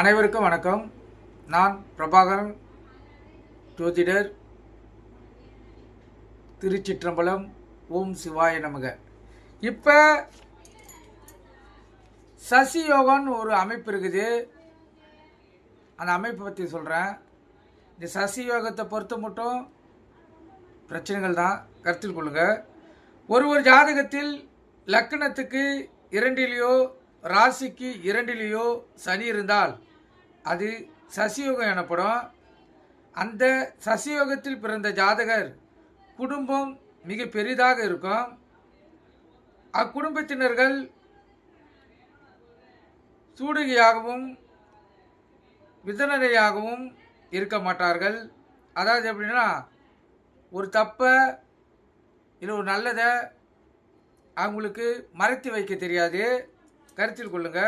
அனைவருக்கும் வணக்கம். நான் பிரபாகரன் ஜோதிடர் திருச்சிற்றம்பலம் ஓம் சிவாய நமக. இப்போ சசி யோகம்னு ஒரு அமைப்பு இருக்குது. அந்த அமைப்பை பற்றி சொல்கிறேன் இந்த சசி யோகத்தை பொறுத்த மட்டும் பிரச்சனைகள் தான். கருத்தில் கொள்ளுங்கள் ஒரு ஒரு ஜாதகத்தில் லக்கணத்துக்கு இரண்டிலேயோ ராசிக்கு இரண்டிலேயோ சனி இருந்தால் அது சசியோகம் எனப்படும். அந்த சசியோகத்தில் பிறந்த ஜாதகர் குடும்பம் மிக பெரிதாக இருக்கும். அக்குடும்பத்தினர்கள் சூடுகையாகவும் விதனரையாகவும் இருக்க மாட்டார்கள். அதாவது எப்படின்னா ஒரு தப்பை இல்லை ஒரு நல்லதை அவங்களுக்கு மறைத்து வைக்க தெரியாது. கருத்தில் கொள்ளுங்க.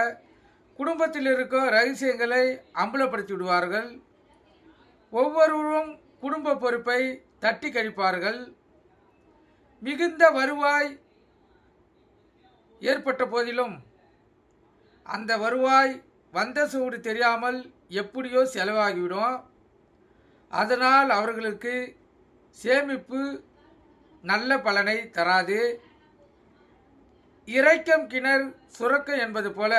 குடும்பத்தில் இருக்கும் ரகசியங்களை அம்பலப்படுத்தி விடுவார்கள் ஒவ்வொருவரும் குடும்ப பொறுப்பை தட்டி கழிப்பார்கள். மிகுந்த வருவாய் ஏற்பட்ட போதிலும் அந்த வருவாய் வந்த சூடு தெரியாமல் எப்படியோ செலவாகிவிடும். அதனால் அவர்களுக்கு சேமிப்பு நல்ல பலனை தராது. இறைக்கம் கிணறு சுரக்கம் என்பது போல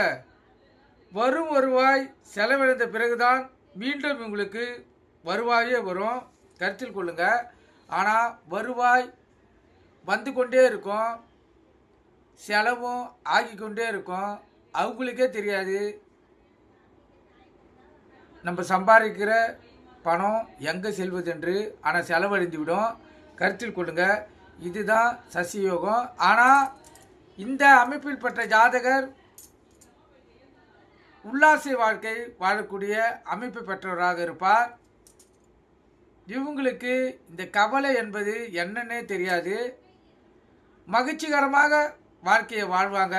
வரும் வருவாய் செலவிழந்த பிறகுதான் மீண்டும் உங்களுக்கு வருவாயே வரும். கருத்தில் கொள்ளுங்க. ஆனால் வருவாய் வந்து கொண்டே இருக்கும். செலவும் ஆகிக்கொண்டே இருக்கும். அவங்களுக்கே தெரியாது. நம்ம சம்பாதிக்கிற பணம் எங்கே செல்வதென்று. ஆனால் செலவழிந்து விடும். கருத்தில் கொள்ளுங்கள் இதுதான் சசியோகம். ஆனால் இந்த அமைப்பில் பெற்ற ஜாதகர் உல்லாச வாழ்க்கை வாழக்கூடிய அமைப்பு பெற்றவராக இருப்பார். இவங்களுக்கு இந்த கவலை என்பது என்னன்னே தெரியாது. மகிழ்ச்சிகரமாக வாழ்க்கையை வாழ்வாங்க.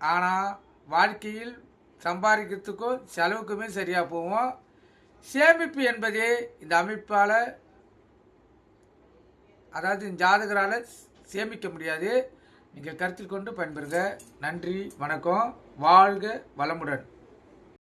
ஆனால் வாழ்க்கையில் சம்பாதிக்கிறதுக்கும் செலவுக்குமே சரியாக போவோம் சேமிப்பு என்பதே இந்த அமைப்பால் அதாவது இந்த ஜாதகரால் சேமிக்க முடியாது. நீங்கள் கருத்தில் கொண்டு பயன்பெறுக. நன்றி வணக்கம். வாழ்க வளமுடன்.